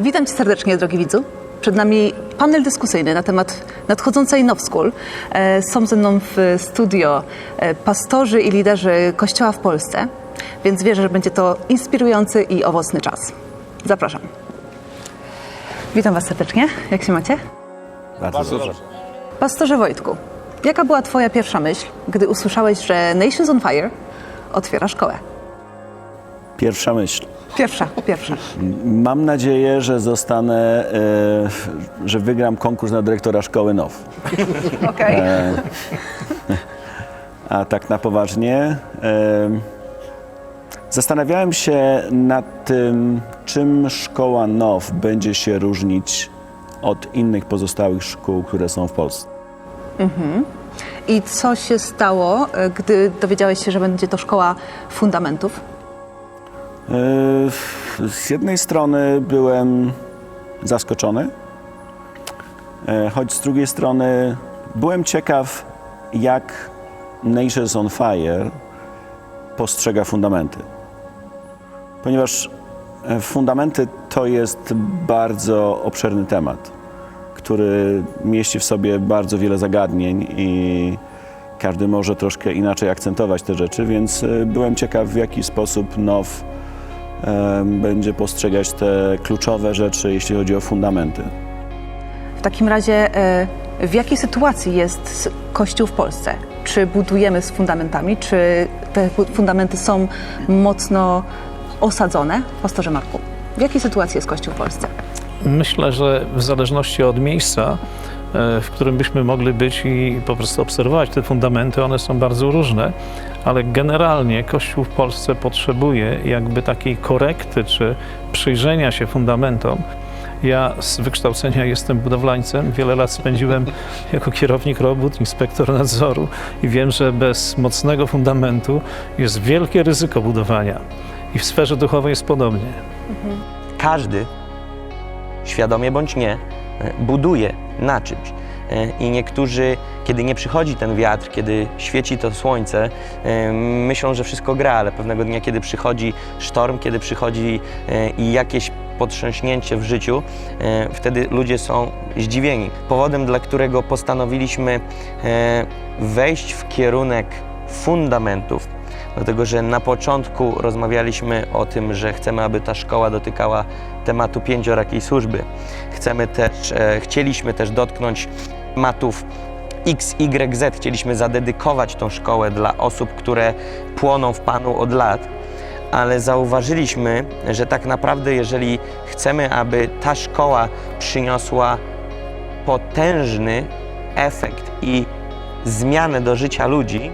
Witam Cię serdecznie, drogi widzu. Przed nami panel dyskusyjny na temat nadchodzącej Now School. E, Są ze mną w studio e, pastorzy i liderzy Kościoła w Polsce, więc wierzę, że będzie to inspirujący i owocny czas. Zapraszam. Witam Was serdecznie. Jak się macie? Bardzo, dobrze. Pastorze Wojtku, jaka była Twoja pierwsza myśl, gdy usłyszałeś, że Nations on Fire otwiera szkołę? Pierwsza myśl. Pierwsza, pierwsza. Mam nadzieję, że zostanę, e, że wygram konkurs na dyrektora szkoły NOW. Okej. A tak na poważnie, e, zastanawiałem się nad tym, czym szkoła NOW będzie się różnić od innych pozostałych szkół, które są w Polsce. I co się stało, e, gdy dowiedziałeś się, że będzie to szkoła fundamentów? E, Z jednej strony byłem zaskoczony, e, choć z drugiej strony byłem ciekaw, jak Nations on Fire postrzega fundamenty. Ponieważ e, fundamenty to jest bardzo obszerny temat, który mieści w sobie bardzo wiele zagadnień i każdy może troszkę inaczej akcentować te rzeczy, więc byłem ciekaw, w jaki sposób NOW będzie postrzegać te kluczowe rzeczy, jeśli chodzi o fundamenty. W takim razie, e, w jakiej sytuacji jest Kościół w Polsce? Czy budujemy z fundamentami, czy te fundamenty są mocno osadzone? Pastorze Marku, w jakiej sytuacji jest Kościół w Polsce? Myślę, że w zależności od miejsca, w którym byśmy mogli być i po prostu obserwować te fundamenty, one są bardzo różne, ale generalnie Kościół w Polsce potrzebuje jakby takiej korekty czy przyjrzenia się fundamentom. Ja z wykształcenia jestem budowlańcem. Wiele lat spędziłem jako kierownik robót, inspektor nadzoru i wiem, że bez mocnego fundamentu jest wielkie ryzyko budowania. I w sferze duchowej jest podobnie. każdy, świadomie bądź nie, e, buduje na czymś. E, I niektórzy, kiedy nie przychodzi ten wiatr, kiedy świeci to słońce, e, myślą, że wszystko gra, ale pewnego dnia, kiedy przychodzi sztorm, kiedy przychodzi e, i jakieś potrząśnięcie w życiu, e, wtedy ludzie są zdziwieni. Powodem, dla którego postanowiliśmy e, wejść w kierunek fundamentów, dlatego że na początku rozmawialiśmy o tym, że chcemy, aby ta szkoła dotykała tematu pięciorakiej służby. Chcemy też, e, chcieliśmy też dotknąć tematów X, Y, Z. Chcieliśmy zadedykować tą szkołę dla osób, które płoną w Panu od lat, ale zauważyliśmy, że tak naprawdę, jeżeli chcemy, aby ta szkoła przyniosła potężny efekt i zmianę do życia ludzi,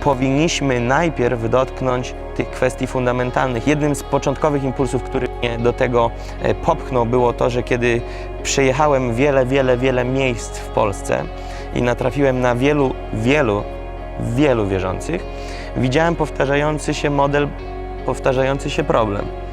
powinniśmy najpierw dotknąć tych kwestii fundamentalnych. Jednym z początkowych impulsów, który mnie do tego e, popchnął, było to, że kiedy przejechałem wiele, wiele, wiele miejsc w Polsce i natrafiłem na wielu, wielu, wielu wierzących, widziałem powtarzający się model, powtarzający się problem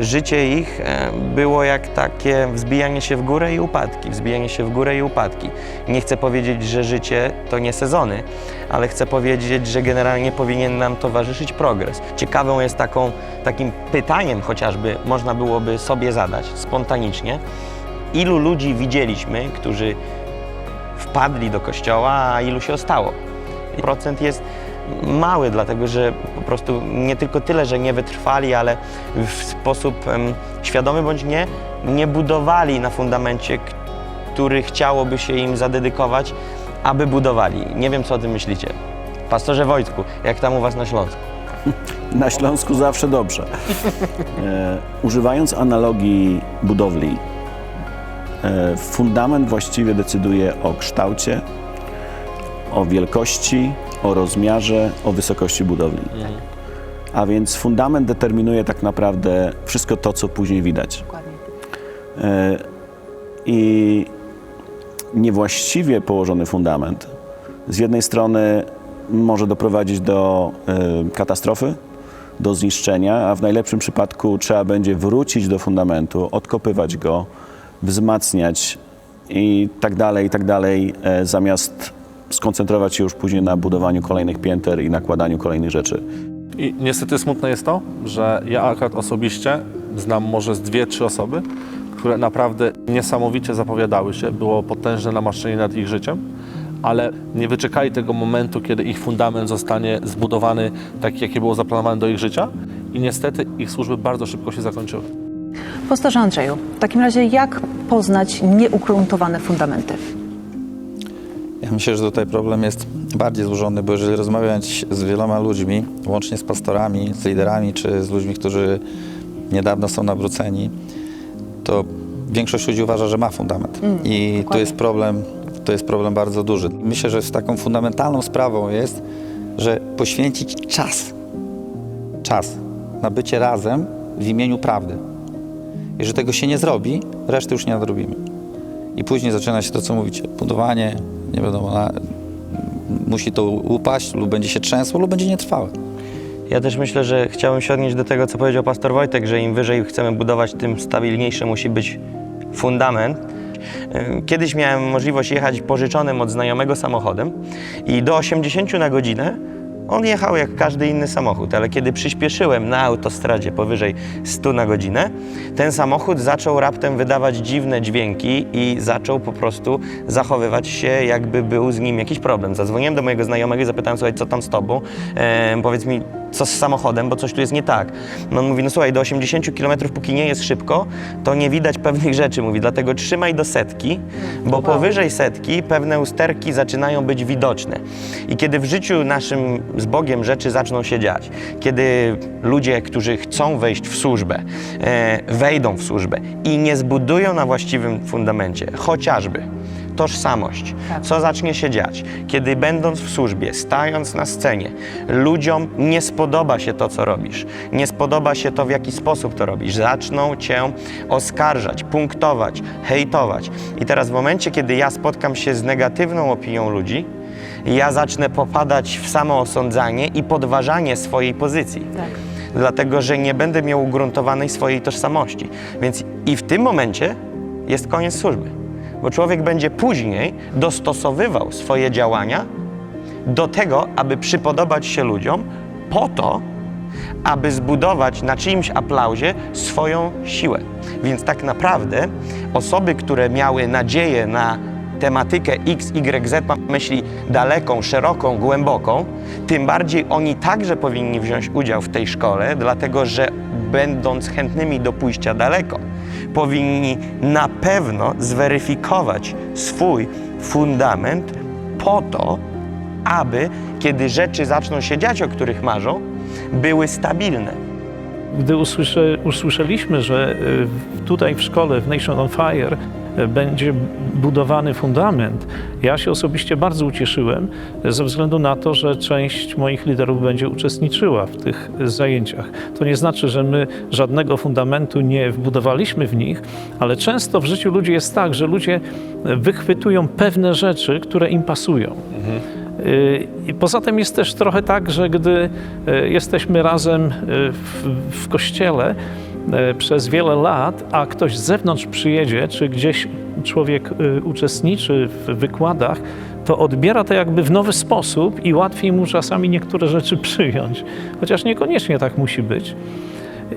życie ich e, było jak takie wzbijanie się w górę i upadki, wzbijanie się w górę i upadki. Nie chcę powiedzieć, że życie to nie sezony, ale chcę powiedzieć, że generalnie powinien nam towarzyszyć progres. Ciekawą jest taką, takim pytaniem chociażby można byłoby sobie zadać spontanicznie, ilu ludzi widzieliśmy, którzy wpadli do kościoła, a ilu się ostało. Procent jest mały, dlatego że po prostu nie tylko tyle, że nie wytrwali, ale w sposób em, świadomy bądź nie, nie budowali na fundamencie, który chciałoby się im zadedykować, aby budowali. Nie wiem, co o tym myślicie. Pastorze Wojtku, jak tam u Was na Śląsku? Na Śląsku zawsze dobrze. E, używając analogii budowli, e, fundament właściwie decyduje o kształcie, o wielkości, o rozmiarze, o wysokości budowli. A więc fundament determinuje tak naprawdę wszystko to, co później widać. Dokładnie. E, I niewłaściwie położony fundament z jednej strony może doprowadzić do e, katastrofy, do zniszczenia, a w najlepszym przypadku trzeba będzie wrócić do fundamentu, odkopywać go, wzmacniać i tak dalej, i tak dalej, e, zamiast skoncentrować się już później na budowaniu kolejnych pięter i nakładaniu kolejnych rzeczy. I niestety smutne jest to, że ja akurat osobiście znam może z dwie, trzy osoby, które naprawdę niesamowicie zapowiadały się, było potężne namaszczenie nad ich życiem, ale nie wyczekali tego momentu, kiedy ich fundament zostanie zbudowany tak, jakie było zaplanowane do ich życia i niestety ich służby bardzo szybko się zakończyły. Pastorze Andrzeju, w takim razie jak poznać nieugruntowane fundamenty? Ja myślę, że tutaj problem jest bardziej złożony, bo jeżeli rozmawiać z wieloma ludźmi, łącznie z pastorami, z liderami, czy z ludźmi, którzy niedawno są nawróceni, to większość ludzi uważa, że ma fundament. I tu dokładnie. jest problem, to jest problem bardzo duży. Myślę, że z taką fundamentalną sprawą jest, że poświęcić czas, czas na bycie razem w imieniu prawdy. Jeżeli tego się nie zrobi, reszty już nie nadrobimy. I później zaczyna się to, co mówicie, budowanie, nie wiadomo, na, musi to upaść, lub będzie się trzęsło, lub będzie nietrwałe. Ja też myślę, że chciałbym się odnieść do tego, co powiedział pastor Wojtek, że im wyżej chcemy budować, tym stabilniejszy musi być fundament. Kiedyś miałem możliwość jechać pożyczonym od znajomego samochodem i do 80 na godzinę on jechał jak każdy inny samochód, ale kiedy przyspieszyłem na autostradzie powyżej 100 na godzinę, ten samochód zaczął raptem wydawać dziwne dźwięki i zaczął po prostu zachowywać się, jakby był z nim jakiś problem. Zadzwoniłem do mojego znajomego i zapytałem, słuchaj, co tam z tobą? Em, powiedz mi, co z samochodem, bo coś tu jest nie tak. No on mówi, no słuchaj, do 80 km póki nie jest szybko, to nie widać pewnych rzeczy, mówi, dlatego trzymaj do setki, bo powyżej setki pewne usterki zaczynają być widoczne. I kiedy w życiu naszym z Bogiem rzeczy zaczną się dziać, kiedy ludzie, którzy chcą wejść w służbę, e, wejdą w służbę i nie zbudują na właściwym fundamencie, chociażby tożsamość, co zacznie się dziać, kiedy będąc w służbie, stając na scenie, ludziom nie spodoba się to, co robisz, nie spodoba się to, w jaki sposób to robisz, zaczną cię oskarżać, punktować, hejtować. I teraz w momencie, kiedy ja spotkam się z negatywną opinią ludzi, ja zacznę popadać w samoosądzanie i podważanie swojej pozycji. Tak. dlatego że nie będę miał ugruntowanej swojej tożsamości. Więc i w tym momencie jest koniec służby, bo człowiek będzie później dostosowywał swoje działania do tego, aby przypodobać się ludziom, po to, aby zbudować na czyimś aplauzie swoją siłę. Więc tak naprawdę osoby, które miały nadzieję na tematykę X, Y, Z, myśli daleką, szeroką, głęboką, tym bardziej oni także powinni wziąć udział w tej szkole, dlatego że będąc chętnymi do pójścia daleko, powinni na pewno zweryfikować swój fundament po to, aby kiedy rzeczy zaczną się dziać, o których marzą, były stabilne. Gdy usłyszę, usłyszeliśmy, że y, tutaj w szkole, w Nation on Fire, będzie budowany fundament, ja się osobiście bardzo ucieszyłem ze względu na to, że część moich liderów będzie uczestniczyła w tych zajęciach. To nie znaczy, że my żadnego fundamentu nie wbudowaliśmy w nich, ale często w życiu ludzi jest tak, że ludzie wychwytują pewne rzeczy, które im pasują. Y, I poza tym jest też trochę tak, że gdy y, jesteśmy razem y, w, w kościele przez wiele lat, a ktoś z zewnątrz przyjedzie, czy gdzieś człowiek y, uczestniczy w wykładach, to odbiera to jakby w nowy sposób i łatwiej mu czasami niektóre rzeczy przyjąć. Chociaż niekoniecznie tak musi być.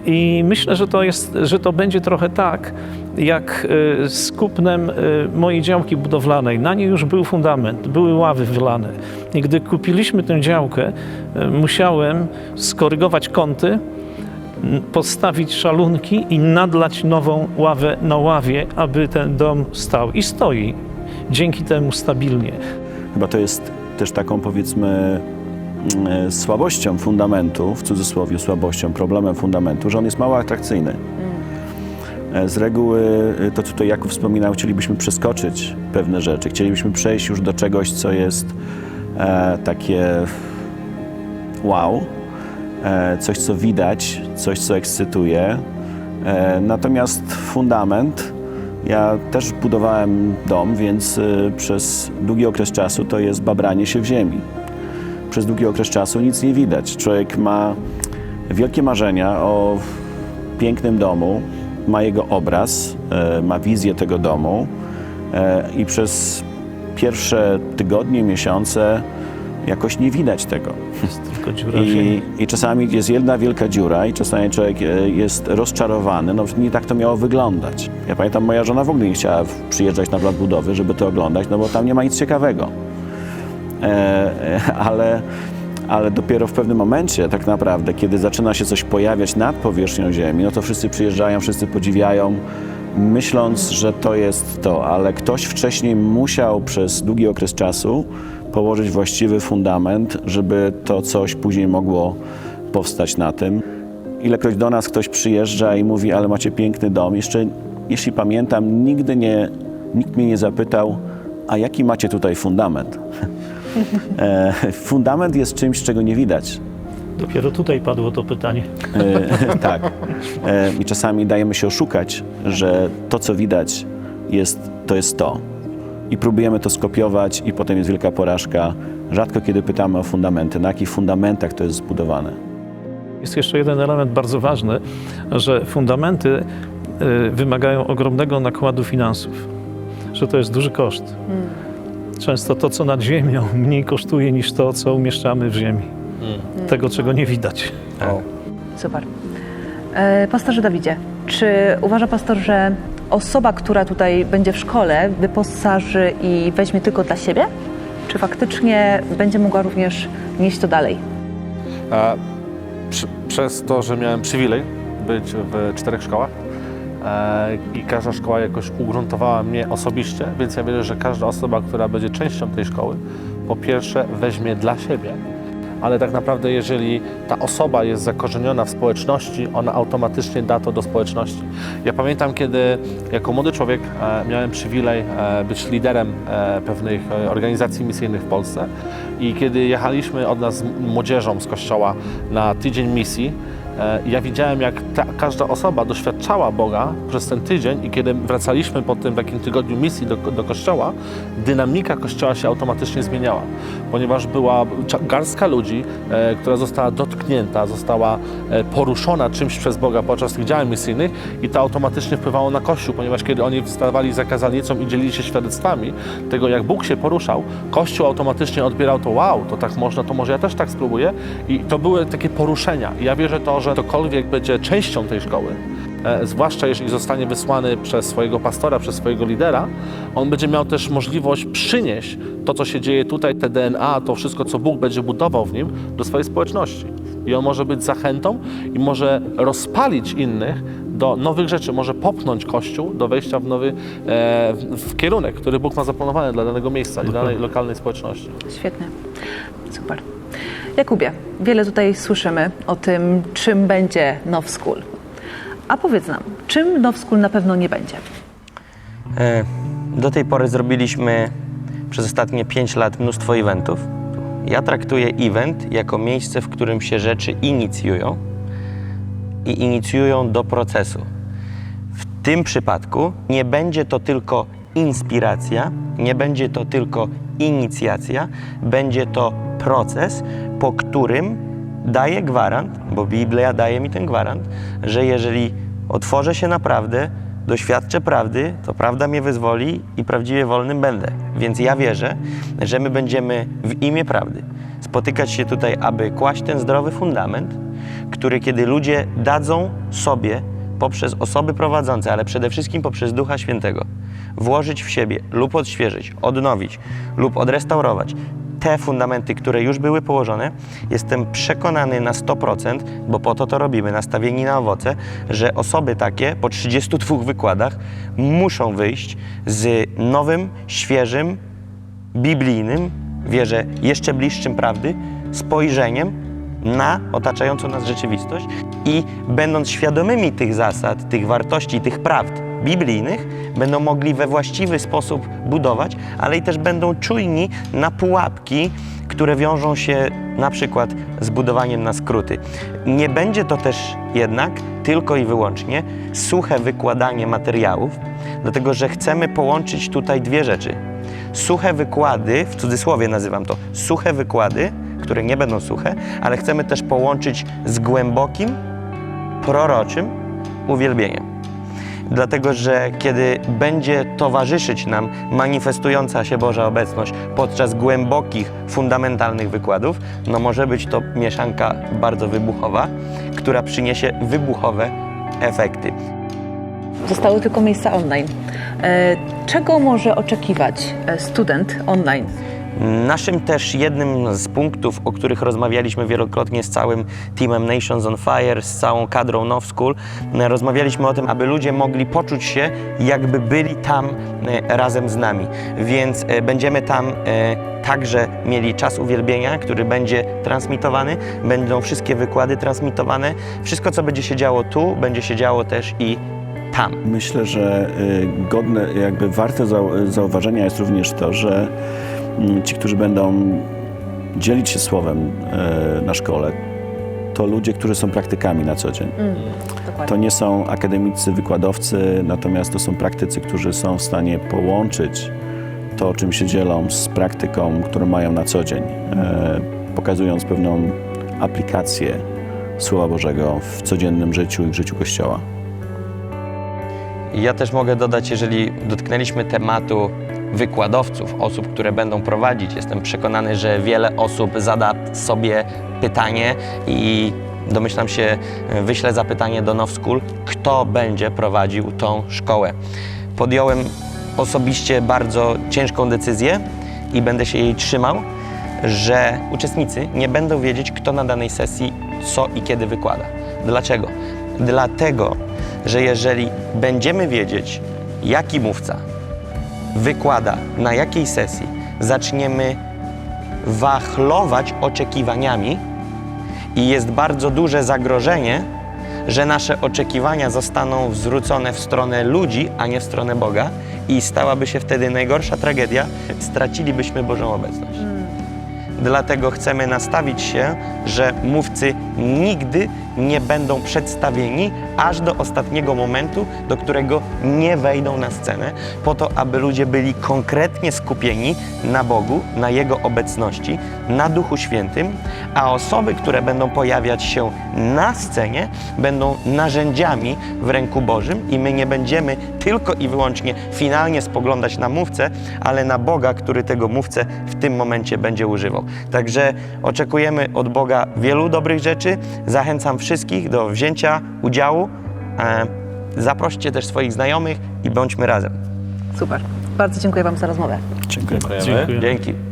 I myślę, że to, jest, że to będzie trochę tak, jak y, z kupnem mojej działki budowlanej. Na niej już był fundament, były ławy wylane. I gdy kupiliśmy tę działkę, musiałem skorygować kąty, postawić szalunki i nadlać nową ławę na ławie, aby ten dom stał. I stoi. Dzięki temu stabilnie. Chyba to jest też taką powiedzmy mm, słabością fundamentu, w cudzysłowie słabością, problemem fundamentu, że on jest mało atrakcyjny. E, Z reguły e, to, co tutaj Jakub wspominał, chcielibyśmy przeskoczyć pewne rzeczy, chcielibyśmy przejść już do czegoś, co jest e, takie wow, e, coś, co widać, coś, co ekscytuje. E, natomiast fundament, ja też budowałem dom, więc e, przez długi okres czasu to jest babranie się w ziemi. Przez długi okres czasu nic nie widać. Człowiek ma wielkie marzenia o pięknym domu, ma jego obraz, e, ma wizję tego domu e, i przez pierwsze tygodnie, miesiące jakoś nie widać tego. Jest tylko dziura w ziemi. I, I czasami jest jedna wielka dziura i czasami człowiek e, jest rozczarowany. No nie tak to miało wyglądać. Ja pamiętam, moja żona w ogóle nie chciała przyjeżdżać na plac budowy, żeby to oglądać, no bo tam nie ma nic ciekawego. E, e, ale, ale dopiero w pewnym momencie tak naprawdę, kiedy zaczyna się coś pojawiać nad powierzchnią ziemi, no to wszyscy przyjeżdżają, wszyscy podziwiają, myśląc, że to jest to, ale ktoś wcześniej musiał przez długi okres czasu położyć właściwy fundament, żeby to coś później mogło powstać na tym. Ilekroć do nas ktoś przyjeżdża i mówi, ale macie piękny dom, jeszcze jeśli pamiętam, nigdy nie, nikt mnie nie zapytał, a jaki macie tutaj fundament? E, fundament jest czymś, czego nie widać. Dopiero tutaj padło to pytanie. E, tak. E, I czasami dajemy się oszukać, że to, co widać, jest, to jest to. I próbujemy to skopiować, i potem jest wielka porażka. Rzadko kiedy pytamy o fundamenty, na jakich fundamentach to jest zbudowane. Jest jeszcze jeden element bardzo ważny, że fundamenty y, wymagają ogromnego nakładu finansów, że to jest duży koszt. Często to, co nad ziemią, mniej kosztuje niż to, co umieszczamy w ziemi. Tego, czego nie widać. Super. E, Pastorze Dawidzie, czy uważa pastor, że osoba, która tutaj będzie w szkole, wyposaży i weźmie tylko dla siebie? Czy faktycznie będzie mogła również nieść to dalej? E, przy, przez to, że miałem przywilej być w czterech szkołach e, i każda szkoła jakoś ugruntowała mnie osobiście, więc ja wierzę, że każda osoba, która będzie częścią tej szkoły, po pierwsze weźmie dla siebie, ale tak naprawdę jeżeli ta osoba jest zakorzeniona w społeczności, ona automatycznie da to do społeczności. Ja pamiętam, kiedy jako młody człowiek e, miałem przywilej e, być liderem e, pewnych organizacji misyjnych w Polsce i kiedy jechaliśmy od nas z młodzieżą z kościoła na tydzień misji, ja widziałem, jak ta, każda osoba doświadczała Boga przez ten tydzień i kiedy wracaliśmy po tym takim tygodniu misji do, do kościoła, dynamika kościoła się automatycznie zmieniała, ponieważ była garstka ludzi, e, która została dotknięta, została e, poruszona czymś przez Boga podczas tych działań misyjnych i to automatycznie wpływało na Kościół, ponieważ kiedy oni wstawali za kazalnicą i dzielili się świadectwami tego, jak Bóg się poruszał, Kościół automatycznie odbierał to, wow, to tak można, to może ja też tak spróbuję i to były takie poruszenia. I ja wierzę to, że ktokolwiek będzie częścią tej szkoły, e, zwłaszcza jeżeli zostanie wysłany przez swojego pastora, przez swojego lidera, on będzie miał też możliwość przynieść to, co się dzieje tutaj, te DNA, to wszystko, co Bóg będzie budował w nim, do swojej społeczności. I on może być zachętą i może rozpalić innych do nowych rzeczy, może popchnąć Kościół do wejścia w nowy e, w, kierunek, który Bóg ma zaplanowany dla danego miejsca i danej lokalnej społeczności. Świetnie. Super. Jakubie, wiele tutaj słyszymy o tym, czym będzie Now School. A powiedz nam, czym Now School na pewno nie będzie? E, Do tej pory zrobiliśmy przez ostatnie 5 lat mnóstwo eventów. Ja traktuję event jako miejsce, w którym się rzeczy inicjują i inicjują do procesu. W tym przypadku nie będzie to tylko inspiracja, nie będzie to tylko inicjacja, będzie to proces, po którym daję gwarant, bo Biblia daje mi ten gwarant, że jeżeli otworzę się na prawdę, doświadczę prawdy, to prawda mnie wyzwoli i prawdziwie wolnym będę. Więc ja wierzę, że my będziemy w imię prawdy spotykać się tutaj, aby kłaść ten zdrowy fundament, który kiedy ludzie dadzą sobie poprzez osoby prowadzące, ale przede wszystkim poprzez Ducha Świętego, włożyć w siebie lub odświeżyć, odnowić lub odrestaurować te fundamenty, które już były położone, jestem przekonany na 100%, bo po to to robimy, nastawieni na owoce, że osoby takie po 32 wykładach muszą wyjść z nowym, świeżym, biblijnym, wierzę, jeszcze bliższym prawdy, spojrzeniem na otaczającą nas rzeczywistość i będąc świadomymi tych zasad, tych wartości, tych prawd biblijnych, będą mogli we właściwy sposób budować, ale i też będą czujni na pułapki, które wiążą się na przykład z budowaniem na skróty. Nie będzie to też jednak tylko i wyłącznie suche wykładanie materiałów, dlatego że chcemy połączyć tutaj dwie rzeczy suche wykłady, w cudzysłowie nazywam to, suche wykłady, które nie będą suche, ale chcemy też połączyć z głębokim, proroczym uwielbieniem. Dlatego że kiedy będzie towarzyszyć nam manifestująca się Boża obecność podczas głębokich, fundamentalnych wykładów, no może być to mieszanka bardzo wybuchowa, która przyniesie wybuchowe efekty. Zostały tylko miejsca online. E, Czego może oczekiwać e, student online? Naszym też jednym z punktów, o których rozmawialiśmy wielokrotnie z całym teamem Nations on Fire, z całą kadrą Now School, e, rozmawialiśmy o tym, aby ludzie mogli poczuć się, jakby byli tam e, razem z nami. Więc e, będziemy tam także mieli czas uwielbienia, który będzie transmitowany, będą wszystkie wykłady transmitowane. Wszystko, co będzie się działo tu, będzie się działo też i tam. Myślę, że godne, jakby warte zau- zauważenia jest również to, że ci, którzy będą dzielić się słowem y, na szkole, to ludzie, którzy są praktykami na co dzień. To nie są akademicy, wykładowcy, natomiast to są praktycy, którzy są w stanie połączyć to, czym się dzielą, z praktyką, którą mają na co dzień, e, pokazując pewną aplikację Słowa Bożego w codziennym życiu i w życiu Kościoła. Ja też mogę dodać, jeżeli dotknęliśmy tematu wykładowców, osób, które będą prowadzić, jestem przekonany, że wiele osób zada sobie pytanie i domyślam się, wyślę zapytanie do Now School, kto będzie prowadził tą szkołę. Podjąłem osobiście bardzo ciężką decyzję i będę się jej trzymał, że uczestnicy nie będą wiedzieć, kto na danej sesji co i kiedy wykłada. Dlaczego? Dlatego, że jeżeli będziemy wiedzieć, jaki mówca wykłada na jakiej sesji, zaczniemy wachlować oczekiwaniami i jest bardzo duże zagrożenie, że nasze oczekiwania zostaną zwrócone w stronę ludzi, a nie w stronę Boga i stałaby się wtedy najgorsza tragedia, stracilibyśmy Bożą obecność. Dlatego chcemy nastawić się, że mówcy nigdy nie będą przedstawieni aż do ostatniego momentu, do którego nie wejdą na scenę, po to, aby ludzie byli konkretnie skupieni na Bogu, na Jego obecności, na Duchu Świętym, a osoby, które będą pojawiać się na scenie, będą narzędziami w ręku Bożym i my nie będziemy tylko i wyłącznie finalnie spoglądać na mówcę, ale na Boga, który tego mówcę w tym momencie będzie używał. Także oczekujemy od Boga wielu dobrych rzeczy. Zachęcam wszystkich do wzięcia udziału. E, Zaproście też swoich znajomych i bądźmy razem. Super. Bardzo dziękuję Wam za rozmowę. Dziękuję. Dziękujemy. Dziękuję. Dzięki.